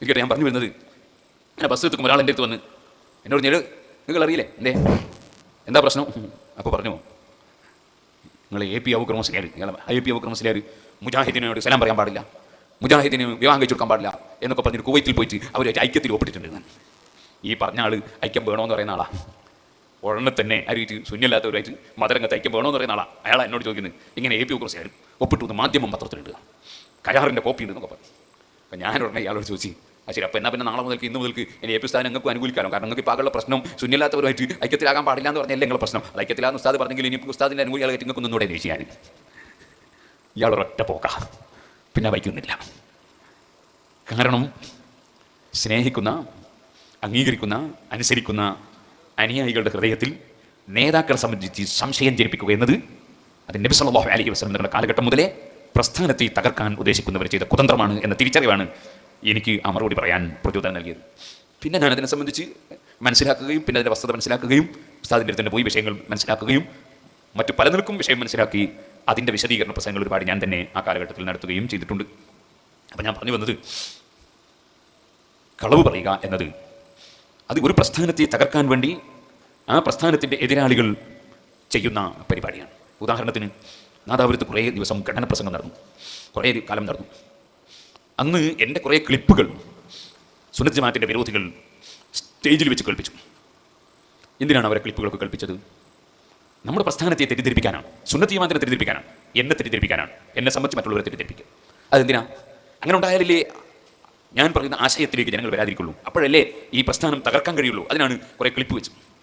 ഇരിക്കട്ടെ ഞാൻ പറഞ്ഞു വരുന്നത്. അങ്ങനെ ബസ് എത്തുമ്പോൾ ഒരാൾ എന്റെ അടുത്ത് വന്ന് എന്നോട് ഞാൻ നിങ്ങൾ അറിയില്ലേ എന്തേ? എന്താ പ്രശ്നം? അപ്പോൾ പറഞ്ഞു നിങ്ങൾ എ പി അബുക്കർ നിങ്ങൾ ഐ പി അബുക്കർ മുസ്ലിയാർ മുജാഹിദിനോട് സലാം പറയാൻ പാടില്ല. മുജാഹിദിന് വിവാഹം കഴിച്ചു പാടില്ല. എന്നൊക്കെ പറഞ്ഞിട്ട് കുവൈത്തിൽ പോയിട്ട് അവർ ഐക്യത്തിൽ ഒപ്പിട്ടിട്ടുണ്ട് ഞാൻ ഈ പറഞ്ഞ ആൾ ഐക്യം വേണമെന്ന് പറയുന്ന ആളാ. ഉടനെ തന്നെ അറിയിട്ട് ശൂന്യമില്ലാത്തവരായിട്ട് മതരംഗത്ത് ഐക്യം വേണമെന്ന് പറയുന്ന ആളാണ് അയാൾ എന്നോട് ചോദിക്കുന്നത് ഇങ്ങനെ എ പി ഒക്കെ ഒപ്പിട്ടു മാധ്യമം പത്രത്തിലുണ്ട് കരാറിന്റെ കോപ്പി ഉണ്ടെന്നൊക്കെ പറഞ്ഞു. അപ്പം ഞാൻ ഉടനെ ഇയാളോട് ചോദിച്ചു ആ ശരി അപ്പോൾ എന്നാൽ പിന്നെ നാളെ മുതൽക്ക് ഇന്ന് മുതൽക്ക് ഇനി എ സ്ഥാനം നിങ്ങൾക്ക് അനുകൂലിക്കാനും കാരണം നിങ്ങൾക്ക് ഇപ്പോൾ ആകെയുള്ള പ്രശ്നം ശൂന്യമില്ലാത്തവരുമായിട്ട് ഐക്യത്തിലാകാൻ പാടില്ല എന്ന് പറഞ്ഞാൽ നിങ്ങളുടെ പ്രശ്നം. അത് ഐക്യത്തിലാന്ന് ഉസ്താദ് പറഞ്ഞെങ്കിൽ ഇനി ഉസ്താദിന്റെ അനുകൂലികളായിട്ട് നിങ്ങൾക്ക് ഒന്നും കൂടെ ചെയ്യാൻ ഇയാൾ ഒരൊറ്റ പോക്ക. പിന്നെ വയ്ക്കുന്നില്ല കാരണം സ്നേഹിക്കുന്ന അംഗീകരിക്കുന്ന അനുസരിക്കുന്ന അനുയായികളുടെ ഹൃദയത്തിൽ നേതാക്കളെ സംബന്ധിച്ച് സംശയം ജനിപ്പിക്കുക എന്നത് അത് നബി സല്ലല്ലാഹു അലൈഹി വസല്ലം തങ്ങളുടെ കാലഘട്ടം മുതലേ പ്രസ്ഥാനത്തെ തകർക്കാൻ ഉദ്ദേശിക്കുന്നവർ ചെയ്ത കുതന്ത്രമാണ് എന്ന തിരിച്ചറിവാണ് എനിക്ക് ആ മറുപടി പറയാൻ പ്രചോദനം നൽകിയത്. പിന്നെ ഞാൻ അതിനെ സംബന്ധിച്ച് മനസ്സിലാക്കുകയും പിന്നെ അതിന്റെ വസ്തുത മനസ്സിലാക്കുകയും ഉസ്താദിന്റെ അടുത്ത് തന്നെ പോയി വിഷയങ്ങൾ മനസ്സിലാക്കുകയും മറ്റു പല നിൽക്കും വിഷയം മനസ്സിലാക്കി അതിന്റെ വിശദീകരണ പ്രസംഗങ്ങൾ ഒരുപാട് ഞാൻ തന്നെ ആ കാലഘട്ടത്തിൽ നടത്തുകയും ചെയ്തിട്ടുണ്ട്. അപ്പം ഞാൻ പറഞ്ഞു വന്നത് കളവ് പറയുക എന്നത് അത് ഒരു പ്രസ്ഥാനത്തെ തകർക്കാൻ വേണ്ടി ആ പ്രസ്ഥാനത്തിന്റെ എതിരാളികൾ ചെയ്യുന്ന പരിപാടിയാണ്. ഉദാഹരണത്തിന് നാദാപുരത്ത് കുറേ ദിവസം ഘടന പ്രസംഗം നടന്നു. കുറേ കാലം നടന്നു. അന്ന് എന്റെ കുറേ ക്ലിപ്പുകൾ സുനത് ജമാത്തിന്റെ വിരോധികൾ സ്റ്റേജിൽ വെച്ച് കേൾപ്പിച്ചു. എന്തിനാണ് അവരെ ക്ലിപ്പുകളൊക്കെ കേൾപ്പിച്ചത്? നമ്മുടെ പ്രസ്ഥാനത്തെ തെറ്റിദ്ധരിപ്പിക്കാനാണ്. സുന്നത്ത് ജമാത്തിനെ തെറ്റിദ്ധരിപ്പിക്കാനാണ്. എന്നെ തെറ്റിദ്ധരിപ്പിക്കാനാണ്. എന്നെ സംബന്ധിച്ച് മറ്റുള്ളവരെ തെറ്റിദ്ധരിപ്പിക്കുക അതെന്തിനാ? അങ്ങനെ ഉണ്ടായാലല്ലേ ഞാൻ പറയുന്ന ആശയത്തിലേക്ക് ജനങ്ങൾ വരാതിരിക്കുള്ളൂ. അപ്പോഴല്ലേ ഈ പ്രസ്ഥാനം തകർക്കാൻ കഴിയുള്ളൂ. അതിനാണ് കുറേ ക്ലിപ്പ് വെച്ചത്.